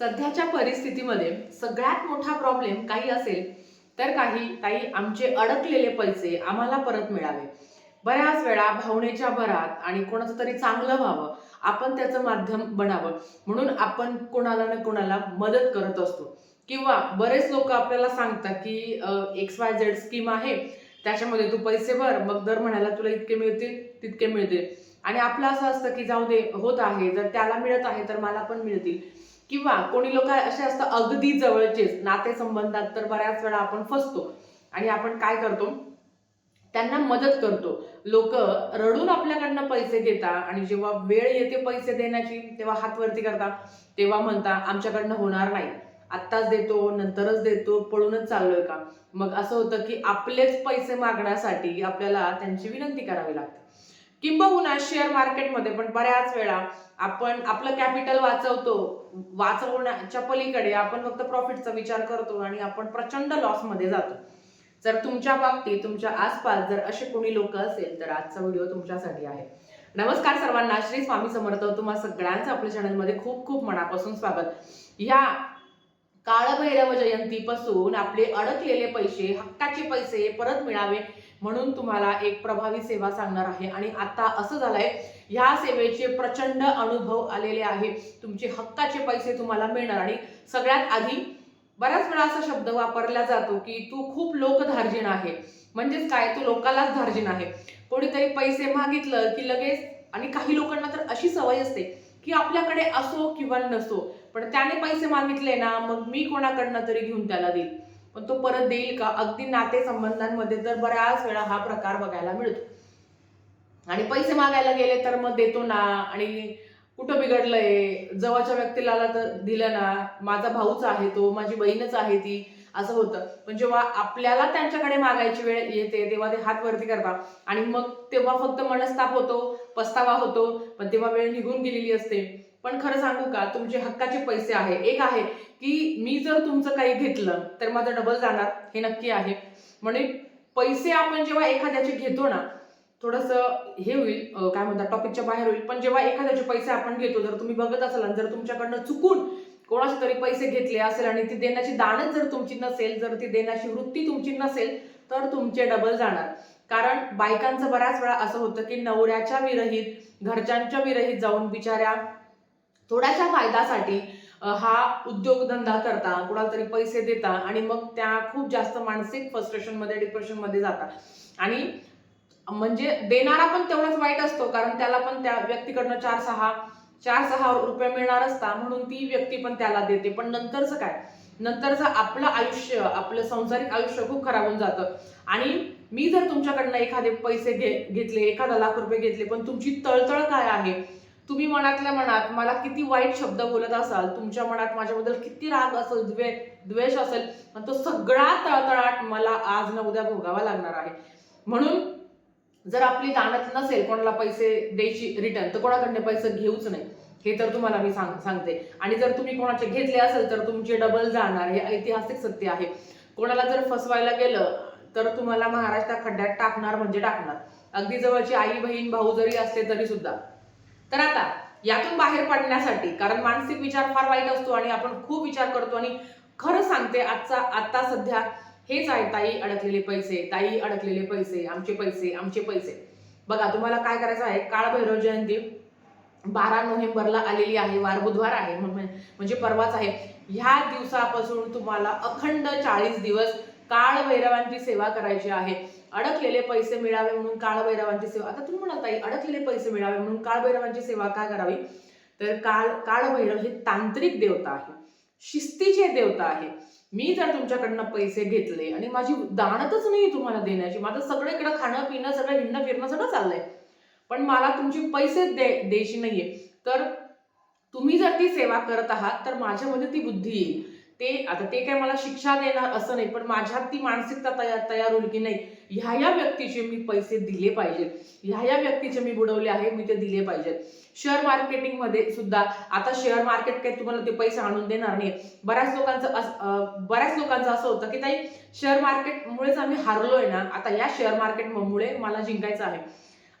सध्याच्या परिस्थितीमध्ये सगळ्यात मोठा प्रॉब्लेम काही असेल तर काही काही आमचे अडकलेले पैसे आम्हाला परत मिळावे. बऱ्याच वेळा भावनेच्या भरात आणि कोणाचं तरी चांगलं व्हावं आपण त्याचं माध्यम बनावं. म्हणून आपण कोणाला ना कोणाला मदत करत असतो. किंवा बरेच लोक आपल्याला सांगतात की एक्स वाय झेड स्कीम आहे त्याच्यामध्ये तू पैसे भर मग दर महिन्याला तुला इतके मिळतील तितके मिळतील. आणि आपलं असं असतं की जाऊ दे होत आहे जर त्याला मिळत आहे तर मला पण मिळतील. किंवा कोणी लोक असे असतात अगदी जवळचेच नातेसंबंधात तर बऱ्याच वेळा आपण फसतो. आणि आपण काय करतो? त्यांना मदत करतो. लोक रडून आपल्याकडनं पैसे घेतात आणि जेव्हा वेळ येते पैसे देण्याची तेव्हा हातवरती करतात. करता तेव्हा म्हणता आमच्याकडनं होणार नाही. आत्ताच देतो नंतरच देतो पळूनच चाललोय का? मग असं होतं की आपलेच पैसे मागण्यासाठी आपल्याला त्यांची विनंती करावी लागते. किंबहुना शेअर मार्केटमध्ये पण बऱ्याच वेळा आपण आपलं कॅपिटल वाचवतो. वाचवण्याच्या पलीकडे आपण फक्त प्रॉफिटचा विचार करतो आणि आपण प्रचंड लॉसमध्ये जातो. जर तुमच्या बाबतीत तुमच्या आसपास जर असे कोणी लोक असेल तर आजचा व्हिडिओ तुमच्यासाठी आहे. नमस्कार सर्वांना श्री स्वामी समर्थ. तुम्हा सगळ्यांचं आपल्या चॅनलमध्ये खूप खूप मनापासून स्वागत. या काळभैरव जयंतीपासून आपले अडकलेले पैसे हक्काचे पैसे परत मिळावे म्हणून तुम्हाला एक प्रभावी सेवा सांगणार आहे. आणि आता असं झालंय ह्या सेवेचे प्रचंड अनुभव आलेले आहे. तुमचे हक्काचे पैसे तुम्हाला मिळणार. आणि सगळ्यात आधी बऱ्याच वेळा असा शब्द वापरला जातो की तू खूप लोकधार्जिण आहे. म्हणजेच काय? तू लोकालाच धार्जिण आहे. कोणीतरी पैसे मागितलं की लगेच आणि काही लोकांना तर अशी सवय असते की आपल्याकडे असो किंवा नसो. पण त्याने पैसे मागितले ना मग मी कोणाकडनं तरी घेऊन त्याला देईल. पण तो परत देईल का? अगदी नातेसंबंधांमध्ये तर बऱ्याच वेळा हा प्रकार बघायला मिळतो. आणि पैसे मागायला गेले तर मग देतो ना. आणि कुठं बिघडलंय? जवळच्या व्यक्तीला तर दिलं ना. माझा भाऊच आहे तो माझी बहीणच आहे ती. असं होतं. पण जेव्हा आपल्याला त्यांच्याकडे मागायची वेळ येते तेव्हा ते हात वरती करतात. आणि मग तेव्हा फक्त मनस्ताप होतो. पस्तावा होतो पण तेव्हा वेळ निघून गेलेली असते. पण खरं सांगू का तुमचे हक्काचे पैसे आहे. एक आहे की मी जर तुमचं काही घेतलं तर माझं डबल जाणार हे नक्की आहे. म्हणजे पैसे आपण जेव्हा एखाद्याचे घेतो ना थोडस हे होईल काय म्हणतात टॉपिकच्या बाहेर होईल. पण जेव्हा एखाद्याचे पैसे आपण घेतो जर तुम्ही बघत असाल आणि जर तुमच्याकडनं चुकून कोणाचे तरी पैसे घेतले असेल आणि ती देण्याची दानच जर तुमची नसेल जर ती देण्याची वृत्ती तुमची नसेल तर तुमचे डबल जाणार. कारण बायकांचं बऱ्याच वेळा असं होतं की नवऱ्याच्या विरहित घरच्यांच्या विरहित जाऊन बिचाऱ्या थोड्याशा फायद्यासाठी हा उद्योगधंदा करता कुणाला तरी पैसे देता आणि मग त्या खूप जास्त मानसिक फ्रस्ट्रेशनमध्ये डिप्रेशनमध्ये जातात आणि म्हणजे देणारा पण तेवढाच वाईट असतो कारण त्याला पण त्या व्यक्तीकडनं चार सहा चार सहा रुपये मिळणार असता म्हणून ती व्यक्ती पण त्याला देते. पण नंतरचं काय? नंतरचं आपलं आयुष्य आपलं संसारिक आयुष्य खूप खराब होऊन जातं. आणि मी जर तुमच्याकडनं एखादे पैसे घे घेतले एखादा लाख रुपये घेतले पण तुमची तळतळ काय आहे? तुम्ही मनातल्या मनात मला किती वाईट शब्द बोलत असाल तुमच्या मनात माझ्याबद्दल किती राग असेल द्वे द्वेष असेल पण तो सगळा तळतळाट मला आज ना उद्या भोगावा लागणार आहे. म्हणून जर आपली दानत नसेल कोणाला पैसे द्यायची रिटर्न तर कोणाकडनं पैसे घेऊच नाही. हे तर तुम्हाला मी सांग सांगते. आणि जर तुम्ही कोणाचे घेतले असेल तर तुमचे डबल जाणार. हे ऐतिहासिक सत्य आहे. कोणाला जर फसवायला गेलं तर तुम्हाला महाराष्ट्रात खड्ड्यात टाकणार म्हणजे टाकणार. अगदी जवळची आई बहीण भाऊ जरी असले तरी सुद्धा. तर आता यातून बाहेर पडण्यासाठी कारण मानसिक विचार फार वाईट असतो आणि आपण खूप विचार करतो आणि खरं सांगते आजचा आता सध्या हेच आहे ताई अडकलेले पैसे ताई अडकलेले पैसे आमचे पैसे आमचे पैसे. बघा तुम्हाला काय करायचं आहे? काळभैरव जयंती बारा नोव्हेंबरला आलेली आहे वार बुधवार आहे म्हणजे परवाच आहे. ह्या दिवसापासून तुम्हाला अखंड चाळीस दिवस काळभैरवांची सेवा करायची आहे. अडकलेले पैसे मिळावे म्हणून काळभैरवांची सेवा आता तुम्ही म्हणत ताई अडकलेले पैसे मिळावे म्हणून काळभैरवांची सेवा काय करावी? तर काळ काळभैरव हे तांत्रिक देवता आहे. शिस्तीचे देवता आहे. मी जर तुमच्याकडनं पैसे घेतले आणि माझी दानतच नाही तुम्हाला देण्याची माझं सगळं इकडं खाणं पिणं सगळं हिंडणं फिरणं सगळं चाललंय. पण मला तुमचे पैसे दे द्यायची नाहीये. तर तुम्ही जर ती सेवा करत आहात तर माझ्यामध्ये ती बुद्धी येईल. ते आता ते काय मला शिक्षा देणार असं नाही पण माझ्यात ती मानसिकता तयार तयार होईल की नाही ह्या या व्यक्तीचे मी पैसे दिले पाहिजेत ह्या या व्यक्तीचे मी बुडवले आहे मी ते दिले पाहिजेत शेअर मार्केटिंगमध्ये सुद्धा आता शेअर मार्केट काही तुम्हाला ते पैसे आणून देणार नाही. बऱ्याच लोकांचं अस- बऱ्याच लोकांचं असं होतं की ताई शेअर मार्केटमुळेच आम्ही हारलोय ना आता या शेअर मार्केटमुळे मला जिंकायचं आहे.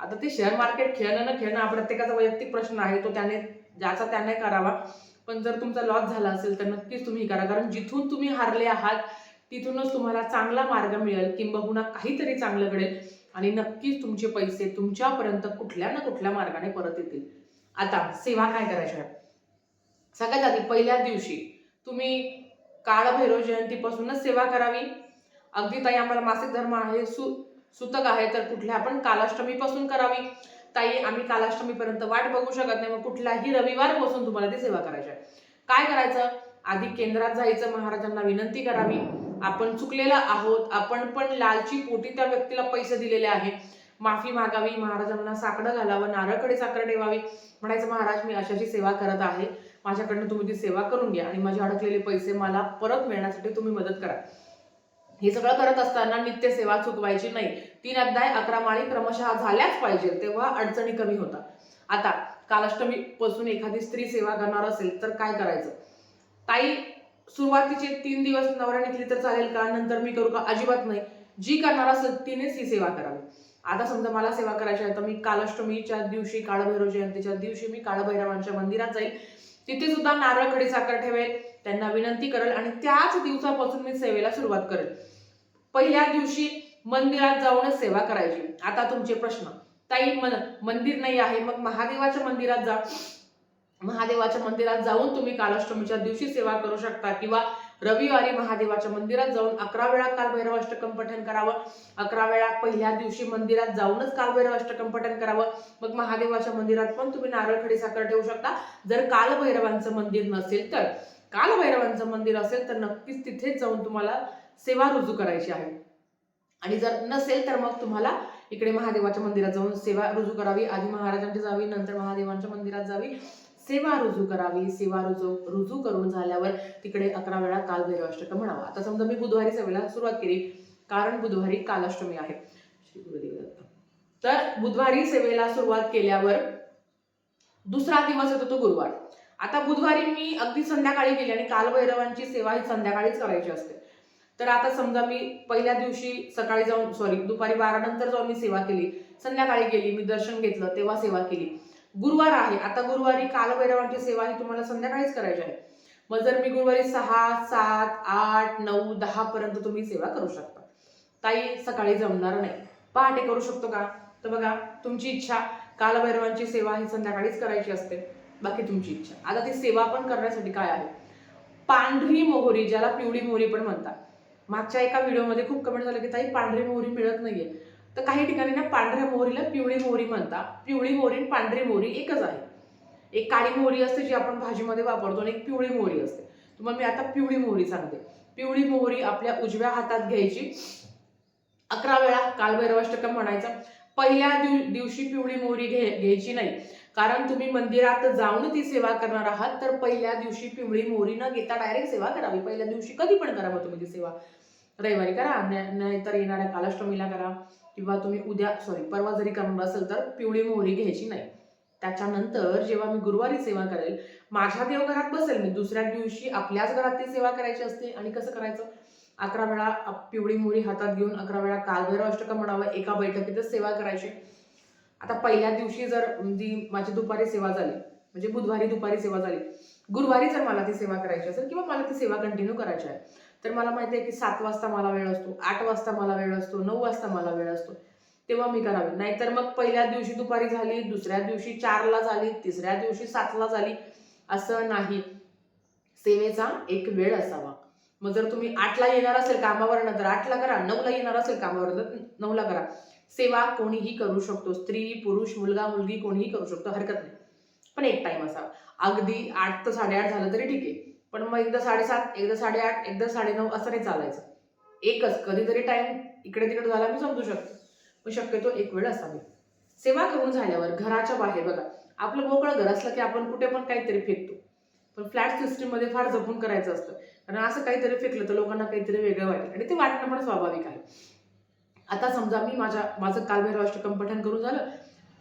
आता ते शेअर मार्केट खेळणं न खेळणं हा प्रत्येकाचा वैयक्तिक प्रश्न आहे तो त्याने ज्याचा त्याने करावा. पण जर तुमचा लॉस झाला असेल तर नक्कीच तुम्ही करा. कारण जिथून तुम्ही हारले आहात तिथूनच तुम्हाला चांगला मार्ग मिळेल किंबहुना काहीतरी चांगलं घडेल. आणि नक्कीच तुमचे पैसे तुमच्यापर्यंत कुठल्या ना कुठल्या मार्गाने परत येतील. आता सेवा काय करायची आहे? सगळ्यात आधी पहिल्या दिवशी तुम्ही काळभैरव जयंतीपासूनच सेवा करावी. अगदी ताई आम्हाला मासिक धर्म आहे सु सुतक आहे तर कुठल्या आपण कालाष्टमीपासून करावी. ताई आम्ही कालाष्टमीपर्यंत वाट बघू शकत नाही मग कुठलाही रविवार बसून तुम्हाला ती सेवा करायची आहे. काय करायचं? आधी केंद्रात जायचं महाराजांना विनंती करावी. आपण चुकलेला आहोत आपण पण लालची पोटी त्या व्यक्तीला पैसे दिलेले आहे. माफी मागावी महाराजांना साकडं घालावं नारळकडे साखर ठेवावी. म्हणायचं महाराज मी अशाची सेवा करत आहे. माझ्याकडनं तुम्ही ती सेवा करून घ्या आणि माझे अडकलेले पैसे मला परत मिळण्यासाठी तुम्ही मदत करा. हे सगळं करत असताना नित्य सेवा चुकवायची नाही. तीन अध्याय अकरा माळी क्रमशः झाल्याच पाहिजे तेव्हा अडचणी कमी होतात. आता कालाष्टमी पासून एखादी स्त्री सेवा करणार असेल तर काय करायचं? ताई सुरुवातीचे तीन दिवस नवऱ्याने केली तर चालेल का? नंतर मी करू का? अजिबात नाही. जी करणार असेल तिनेच ही सेवा करावी. आता समजा मला सेवा करायची आहे तर मी कालाष्टमीच्या दिवशी काळभैरव जयंतीच्या दिवशी मी काळभैरवांच्या मंदिरात जाईल. तिथे सुद्धा नारळ खडी साखर ठेवेल. त्यांना विनंती करेल आणि त्याच दिवसापासून मी सेवेला सुरुवात करेल. पहिल्या दिवशी मंदिरात जाऊनच सेवा करायची. आता तुमचे प्रश्न. ताई मन मंदिर नाही आहे. मग महादेवाच्या मंदिरात जा. महादेवाच्या मंदिरात जाऊन तुम्ही कालाष्टमीच्या दिवशी सेवा करू शकता किंवा रविवारी महादेवाच्या मंदिरात जाऊन अकरा वेळा कालभैरव अष्टकम पठण करावं. अकरा वेळा पहिल्या दिवशी मंदिरात जाऊनच कालभैरव अष्टकम पठण करावं. मग महादेवाच्या मंदिरात पण तुम्ही नारळ खडी साखर ठेवू शकता. जर कालभैरवांचं मंदिर नसेल तर. कालभैरवांचं मंदिर असेल तर नक्कीच तिथेच जाऊन तुम्हाला सेवा रुजू करायची आहे. आणि जर नसेल तर मग तुम्हाला इकडे महादेवाच्या मंदिरात जाऊन सेवा रुजू करावी आधी महाराजांची जावी नंतर महादेवांच्या मंदिरात जावी. सेवा रुजू करावी सेवा रुजू रुजू करून झाल्यावर तिकडे अकरा वेळा कालभैरवाष्टकं म्हणावं. आता समजा मी बुधवारी सेवेला सुरुवात केली कारण बुधवारी कालाष्टमी आहे. तर बुधवारी सेवेला सुरुवात केल्यावर दुसरा दिवस येतो तो गुरुवार. आता बुधवारी मी अगदी संध्याकाळी गेली आणि कालभैरवांची सेवा ही संध्याकाळीच करायची असते. तर आता समजा मी पहिल्या दिवशी सकाळी जाऊन सॉरी दुपारी बारा नंतर जाऊन मी सेवा केली. संध्याकाळी गेली मी दर्शन घेतलं तेव्हा सेवा केली. गुरुवार आहे. आता गुरुवारी कालभैरवांची सेवा ही तुम्हाला संध्याकाळीच करायची आहे. मग जर मी गुरुवारी सहा सात आठ नऊ दहा पर्यंत तुम्ही सेवा करू शकता. ताई सकाळी जमणार नाही. पहाटे करू शकतो का? तर बघा तुमची इच्छा कालभैरवांची सेवा ही संध्याकाळीच करायची असते. बाकी तुमची इच्छा. आता ती सेवा पण करण्यासाठी काय आहे? पांढरी मोहरी ज्याला पिवळी मोहरी पण म्हणतात. मागच्या एका व्हिडिओमध्ये खूप कमेंट झालं की ताई पांढरी मोहरी मिळत नाहीये. तर काही ठिकाणी ना पांढऱ्या मोहरीला पिवळी मोहरी म्हणतात. पिवळी मोहरी आणि पांढरी मोहरी एकच आहे. एक काळी मोहरी असते जी आपण भाजीमध्ये वापरतो आणि एक पिवळी मोहरी असते. तुम्हाला मी आता पिवळी मोहरी सांगते. पिवळी मोहरी आपल्या उजव्या हातात घ्यायची. अकरा वेळा कालभैरवाष्टकम म्हणायचं. पहिल्या दिव दिवशी पिवळी मोहरी घे घ्यायची नाही. कारण तुम्ही मंदिरात जाऊन ती सेवा करणार आहात तर पहिल्या दिवशी पिवळी मोहरी न घेता डायरेक्ट सेवा करावी. पहिल्या दिवशी कधी पण करावं तुम्ही ती सेवा. रविवारी करा नाहीतर येणाऱ्या कालाष्टमीला करा किंवा तुम्ही उद्या सॉरी परवा जरी करणार असेल तर पिवळी मोहरी घ्यायची नाही. त्याच्यानंतर जेव्हा मी गुरुवारी सेवा करेल माझ्या देवघरात बसेल मी दुसऱ्या दिवशी आपल्याच घरात ती सेवा करायची असते. आणि कसं करायचं? अकरा वेळा पिवळी मोहरी हातात घेऊन अकरा वेळा कालभैरव अष्टकं म्हणावं एका बैठकीतच सेवा करायची. आता पहिल्या दिवशी जर जी माझी दुपारी सेवा झाली म्हणजे बुधवारी दुपारी सेवा झाली गुरुवारी जर मला ती सेवा करायची असेल किंवा मला ती सेवा कंटिन्यू करायची आहे तर मला माहिती आहे की सात वाजता मला वेळ असतो आठ वाजता मला वेळ असतो नऊ वाजता मला वेळ असतो तेव्हा मी करावी. नाहीतर मग पहिल्या दिवशी दुपारी झाली दुसऱ्या दिवशी चारला झाली तिसऱ्या दिवशी सातला झाली असं नाही. सेवेचा एक वेळ असावा. मग जर तुम्ही आठला येणार असेल कामावर तर आठला करा नऊला येणार असेल कामावर तर नऊला करा. सेवा कोणीही करू शकतो. स्त्री पुरुष मुलगा मुलगी कोणीही करू शकतो. हरकत नाही. पण एक टाइम असावा. अगदी आठ तर साडेआठ झालं तरी ठीक आहे. पण मग एकदा साडेसात एकदा साडेआठ एकदा साडेनऊ असं नाही चालायचं. एकच कधीतरी टाइम इकडे तिकडे झाला मी समजू शकते. मग शक्यतो एक वेळ असावी. सेवा करून झाल्यावर घराच्या बाहेर बघा. आपलं मोकळं घर असलं की आपण कुठे पण काहीतरी फेकतो. पण फ्लॅट सिस्टीममध्ये फार जपून करायचं असतं. कारण असं काहीतरी फेकलं तर लोकांना काहीतरी वेगळं वाटेल. आणि ते वाटणं पण स्वाभाविक आहे. आता समजा मी माझ्या माझं कालभैरव अष्टकम पठण करून झालं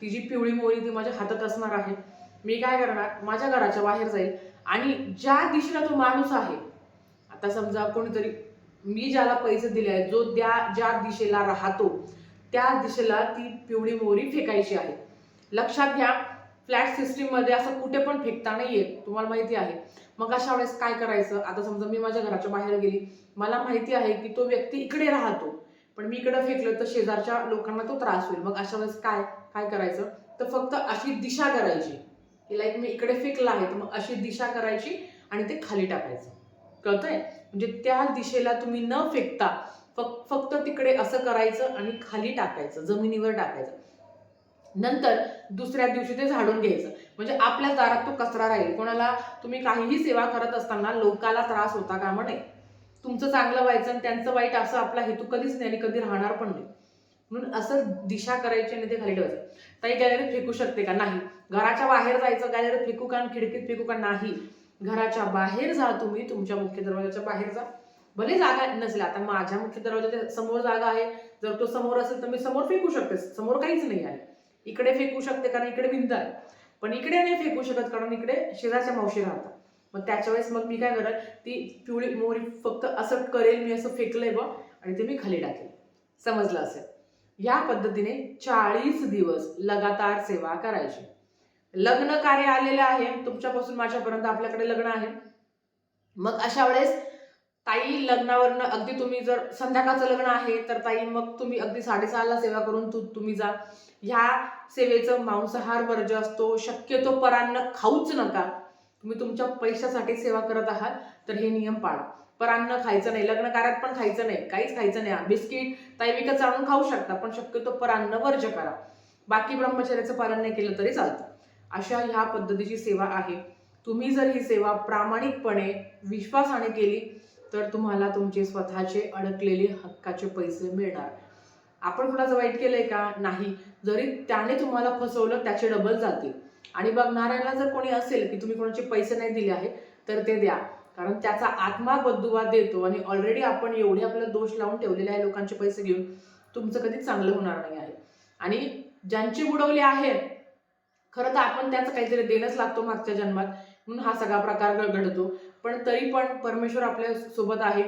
ती जी पिवळी मोहरी ती माझ्या हातात असणार आहे. मी काय करणार? माझ्या घराच्या बाहेर जाईल. आणि ज्या दिशेला तो माणूस आहे आता समजा कोणीतरी मी ज्याला पैसे दिले आहेत जो त्या ज्या दिशेला राहतो त्या दिशेला ती पिवळी मोहरी फेकायची आहे. लक्षात घ्या फ्लॅट सिस्टीममध्ये असं कुठे पण फेकता नाही येत तुम्हाला माहिती आहे. मग अशा वेळेस काय करायचं? आता समजा मी माझ्या घराच्या बाहेर गेली. मला माहिती आहे की तो व्यक्ती इकडे राहतो. पण मी इकडे फेकलं तर शेजारच्या लोकांना तो त्रास होईल. मग अशा वेळेस काय? काय करायचं? तर फक्त अशी दिशा करायची. की लाईक मी इकडे फेकला आहे तर मग अशी दिशा करायची आणि ते खाली टाकायचं. कळतंय? म्हणजे त्या दिशेला तुम्ही न फेकता फक्त फक्त तिकडे असं करायचं आणि खाली टाकायचं जमिनीवर टाकायचं. नंतर दुसऱ्या दिवशी ते झाडून घ्यायचं. म्हणजे आपल्या दारात तो कचरा राहील. कोणाला तुम्ही काहीही सेवा करत असताना लोकाला त्रास होता का म्हणे तुमचं चांगलं व्हायचं आणि त्यांचं वाईट असं आपला हेतू कधीच नाही आणि कधी राहणार पण नाही. म्हणून असं दिशा करायची आणि ते खाली ठेवायचं. ताई गॅलरीत फेकू शकते का? नाही. घराच्या बाहेर जायचं गॅलरीत फेकू का आणि खिडकीत फेकू का? नाही. घराच्या बाहेर जा तुम्ही तुमच्या मुख्य दरवाजाच्या बाहेर जा. भले जागा नसल्या आता माझ्या मुख्य दरवाजाच्या समोर जागा आहे. जर तो समोर असेल तर मी समोर फेकू शकते समोर काहीच नाही आहे. इकडे फेकू शकते कारण इकडे भिंत आहे. पण इकडे नाही फेकू शकत कारण इकडे शेजारच्या मावशी राहतात. मग त्याच्या वेळेस मग मी काय करेल ती पिवळी मोहरी फक्त असं करेल मी असं फेकलंय बघ आणि ते मी खाली टाकेल. समजलं असेल? या पद्धतीने चाळीस दिवस लगातार सेवा करायची. लग्न कार्य आलेलं आहे तुमच्यापासून माझ्यापर्यंत आपल्याकडे लग्न आहे. मग अशा वेळेस ताई लग्नावरनं अगदी तुम्ही जर संध्याकाळचं लग्न आहे तर ताई मग तुम्ही अगदी साडेसहाला सेवा करून तू तुम्ही जा. ह्या सेवेचं मांसाहार वर्ज असतो शक्यतो परांना खाऊच नका. तुम्ही तुमच्या पैशासाठी सेवा करत आहात तर हे नियम पाळा. पर अन्न खायचं नाही लग्न कार्यात पण खायचं नाही काहीच खायचं नाही. बिस्किट ताई विकत चालून खाऊ शकता पण शक्यतो पर अन्न वर्ज करा. बाकी ब्रह्मचर्याचं पालन नाही केलं तरी चालतं. अशा ह्या पद्धतीची सेवा आहे. तुम्ही जर ही सेवा प्रामाणिकपणे विश्वासाने केली तर तुम्हाला तुमचे स्वतःचे अडकलेले हक्काचे पैसे मिळणार. आपण कुणाचं वाईट केलंय का? नाही. जरी त्याने तुम्हाला फसवलं त्याचे डबल जातील. आणि बघणाऱ्याला जर कोणी असेल की तुम्ही कोणाचे पैसे नाही दिले आहे तर ते द्या. कारण त्याचा आत्मा बद्दुवा देतो आणि ऑलरेडी आपण एवढे आपल्याला दोष लावून ठेवलेले आहे लोकांचे पैसे घेऊन तुमचं कधीच चांगलं होणार नाही आहे. आणि ज्यांचे बुडवले आहे खरं तर आपण त्याचं काहीतरी देणंच लागतो मागच्या जन्मात म्हणून हा सगळा प्रकार घडतो. पण तरी पण परमेश्वर आपल्यासोबत आहे.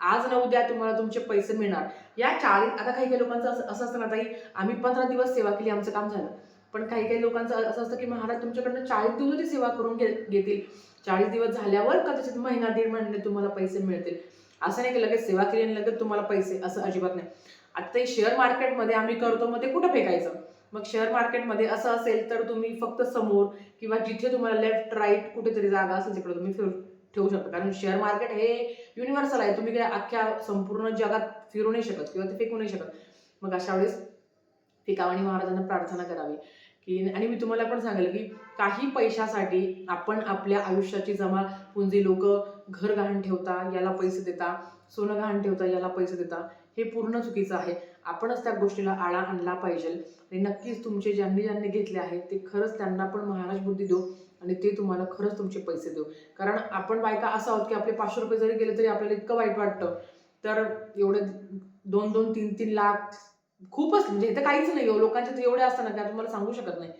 आज न उद्या तुम्हाला तुमचे पैसे मिळणार. या चाळीस आता काही काही लोकांचं असं असं असतं ना ताई आम्ही पंधरा दिवस सेवा केली आमचं काम झालं. पण काही काही लोकांचं असं असतं की महाराज तुमच्याकडनं चाळीस दिवसाची सेवा करून घे- घेतील. चाळीस दिवस झाल्यावर कदाचित महिना दीड महिन्याने तुम्हाला पैसे मिळतील. असं नाही की लगेच सेवा केली आणि लगेच तुम्हाला पैसे असं अजिबात नाही. आता ते शेअर मार्केटमध्ये आम्ही करतो मग ते कुठं फेकायचं? मग शेअर मार्केटमध्ये असं असेल तर तुम्ही फक्त समोर किंवा जिथे तुम्हाला लेफ्ट राईट कुठेतरी जागा असेल तिकडे तुम्ही फिरू ठेवू शकता. कारण शेअर मार्केट हे युनिव्हर्सल आहे. तुम्ही काय अख्ख्या संपूर्ण जगात फिरू नाही शकत किंवा ते फेकू नाही शकत. मग अशा वेळेस पिकावाणी महाराजांना प्रार्थना करावी. की आणि मी तुम्हाला पण सांगेल की काही पैशासाठी आपण आपल्या आयुष्याची जमा पुंजी लोक घर गहाण ठेवता याला पैसे देता सोनं गहाण ठेवता याला पैसे देता हे पूर्ण चुकीचं आहे. आपणच त्या गोष्टीला आळा आणला पाहिजे. आणि नक्कीच तुमचे ज्यांनी ज्यांनी घेतले आहेत ते खरंच त्यांना पण महाराज बुद्धी देऊ आणि ते तुम्हाला खरंच तुमचे पैसे देऊ. कारण आपण बायका असं आहोत की आपले पाचशे रुपये जरी गेले तरी आपल्याला इतकं वाईट वाटतं. तर एवढे दोन दोन तीन तीन लाख खूपच म्हणजे इथं काहीच नाही हो. लोकांचे तर एवढे असतं ना तुम्हाला सांगू शकत नाही.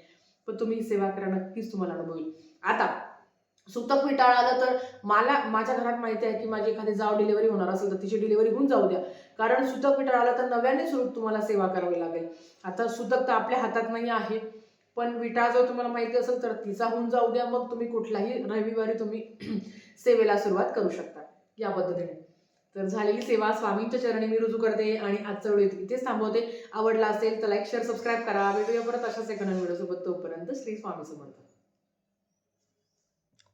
पण तुम्ही सेवा करा नक्कीच तुम्हाला अनुभव येईल. आता सुतक विटाळ आलं तर मला माझ्या घरात माहिती आहे की माझी एखादी जाव डिलिव्हरी होणार असेल तर तिची डिलिव्हरी होऊन जाऊ द्या. कारण सुतक विटाळ आलं तर नव्याने सुरू तुम्हाला सेवा करावी लागेल. आता सुतक तर आपल्या हातात नाही आहे. पण विटाळ जर तुम्हाला माहिती असेल तर तिचा होऊन जाऊ द्या. मग तुम्ही कुठलाही रविवारी तुम्ही सेवेला सुरुवात करू शकता. या पद्धतीने. तर झालेली सेवा स्वामींच्या चरणी मी रुजू करते आणि आजचा व्हिडिओ इथेच थांबवते. आवडला असेल तर लाईक शेअर सबस्क्राईब करा. भेटूया परत अशाच एका नवीन व्हिडिओसोबत. तोपर्यंत श्री स्वामी समर्थ